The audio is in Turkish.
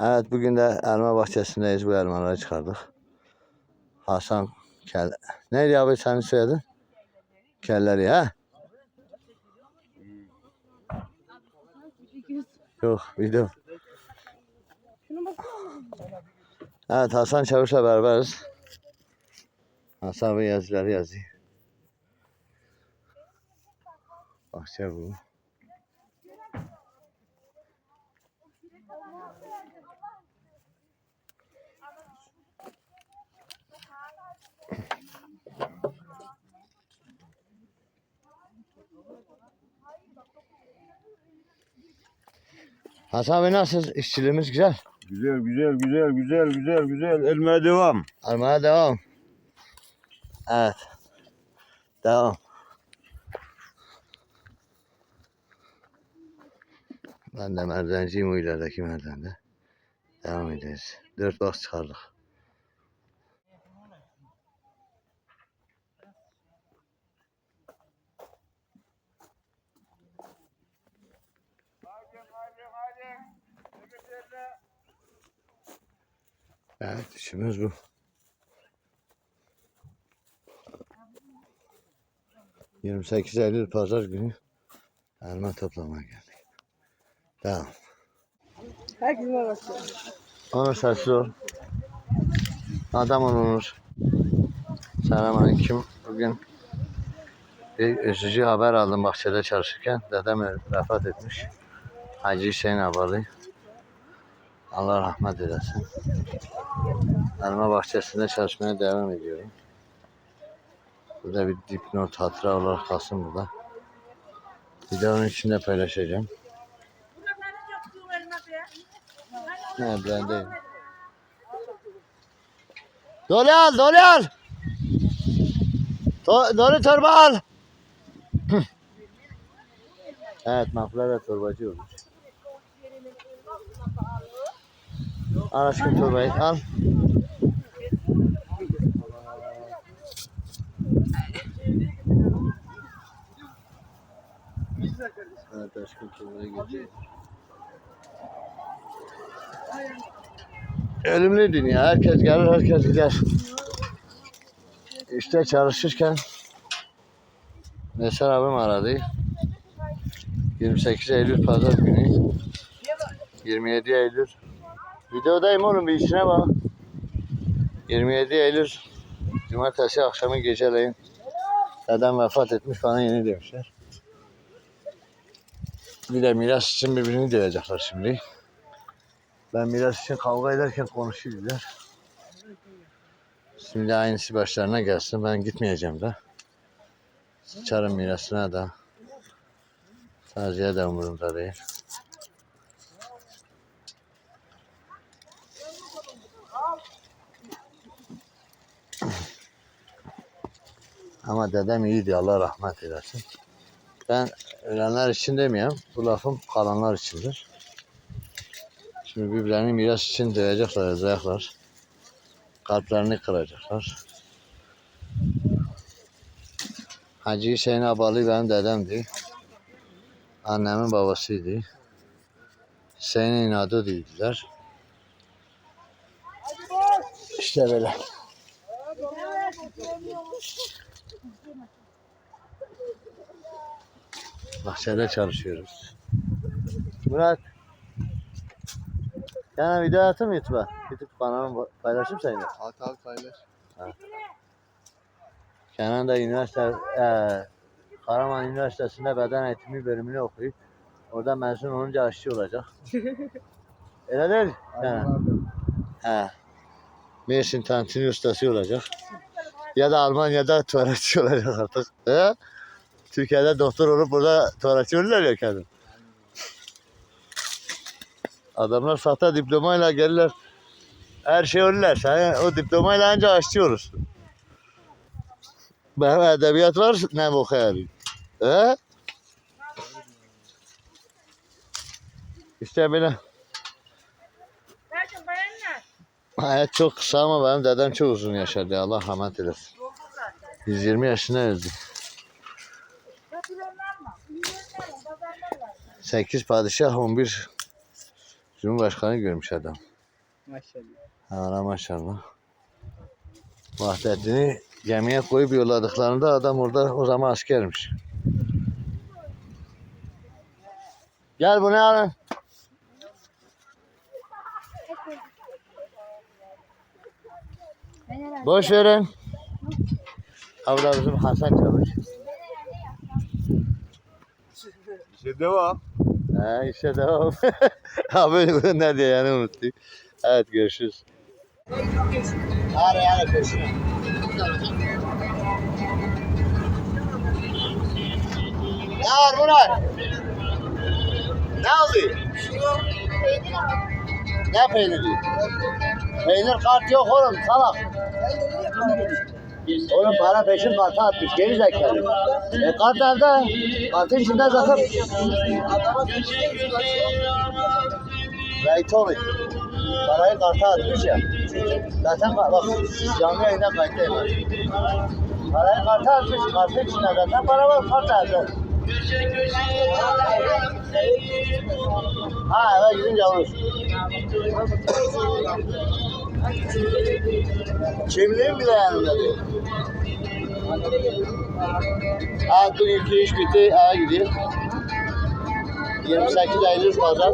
Evet bugün de elma bahçesindeyiz. Bu elmaları çıkardık. Hasan Kel... Neydi abi senin soyadın? Kelleri ha? Yok video. Evet Hasan Çavuş'la beraberiz. Hasan bu yazıları yazıyor. Bahçe bu. Hasan Bey nasıl? İşçiliğimiz güzel. Güzel güzel güzel güzel güzel güzel elmaya devam. Almaya devam. Evet. Devam. Ben de merdivenciyim o ilerideki merdivende. Devam edeceğiz. Dört box çıkardık. Evet işimiz bu. 28 Eylül Pazar günü elma toplamaya geldik. Tamam. Herkes merhaba. Onur sessiz ol. Adam olunur. Selamünaleyküm. Bugün bir üzücü haber aldım bahçede çalışırken. Dedem vefat etmiş. Hacı Hüseyin Abalı. Allah rahmet eylesin. Elma bahçesinde çalışmaya devam ediyorum. Burada bir dipnot hatıra olarak kalsın burada. Videonun içinde paylaşacağım. Ne ben değil. Dolu al, dolu al. Do dolu torba al. evet, mahfular da torbacı olmuş. Aşkım torbayı, al. Evet aşkım torbayı getir. Ölümlü dünya. Herkes gelir, herkes gider. İşte çalışırken Neser abim aradı. 28 Eylül Pazar günü. 27 Eylül. Videodayım oğlum bir içine bak. 27 Eylül Cumartesi akşamı geceleyin. Dedem vefat etmiş bana yeni demişler. Bir de miras için birbirini dövecekler şimdi. Ben miras için kavga ederken konuşuyorlar. Şimdi aynısı başlarına gelsin. Ben gitmeyeceğim de. Sıçarım mirasına da. Taziye de umurumda değil. Ama dedem iyiydi. Allah rahmet eylesin. Ben ölenler için demiyorum. Bu lafım kalanlar içindir. Şimdi birbirlerini miras için dövecekler, yazacaklar. Kalplerini kıracaklar. Hacı Hüseyin Abalı benim dedemdi. Annemin babasıydı. Hüseyin'in adı değildiler. İşte böyle. Bahçede çalışıyoruz. Murat. Yani video atayım YouTube'a. YouTube kanalıma paylaşayım seninle. At al paylaş. Kenan da üniversite, eee Karaman Üniversitesi'nde beden eğitimi bölümünü okuyor. Orada mezun olunca aşçı olacak. Öyle değil Kenan? He. Mersin tantuni ustası olacak. Ya da Almanya'da tuvaletçi olacak artık. He? Türkiye'de doktor olup burada tuvaletçi olurlar ya kadın. Adamlar sahte diplomayla gelirler. Her şey olurlar. Sen o diplomayla ancak olursun. Benim edebiyat var ne bu hayali. He? İşte böyle. Hayat çok kısa ama benim dedem çok uzun yaşadı. Allah rahmet eylesin. 120 yaşında öldü. 8 padişah 11 Cumhurbaşkanı görmüş adam. Maşallah. Ana maşallah. Vahdettin'i gemiye koyup yolladıklarında adam orada o zaman askermiş. Gel bunu alın. Boş verin. Abla bizim Hasan Çavuş. İşte devam. Ha işte devam. Abi ne diye yani unuttuk. Evet görüşürüz. Hadi hadi peşine. Ne var bunlar? Ne oldu? Ne peyniri? Peynir kart yok oğlum salak. Oğlum para peşin kartı atmış geri zekalı. E kart nerede? Kartın içinde zaten. İt. Parayı karta atmış ya. Zaten bak canlı yayında kayıttayım. Parayı karta atmış, kartın içinde zaten para var, kart nerede? Ha eve gidince alır. Kimliğin bile diyor. Ha dur ilk iş bitti, eve gidiyor. 28 Eylül pazar.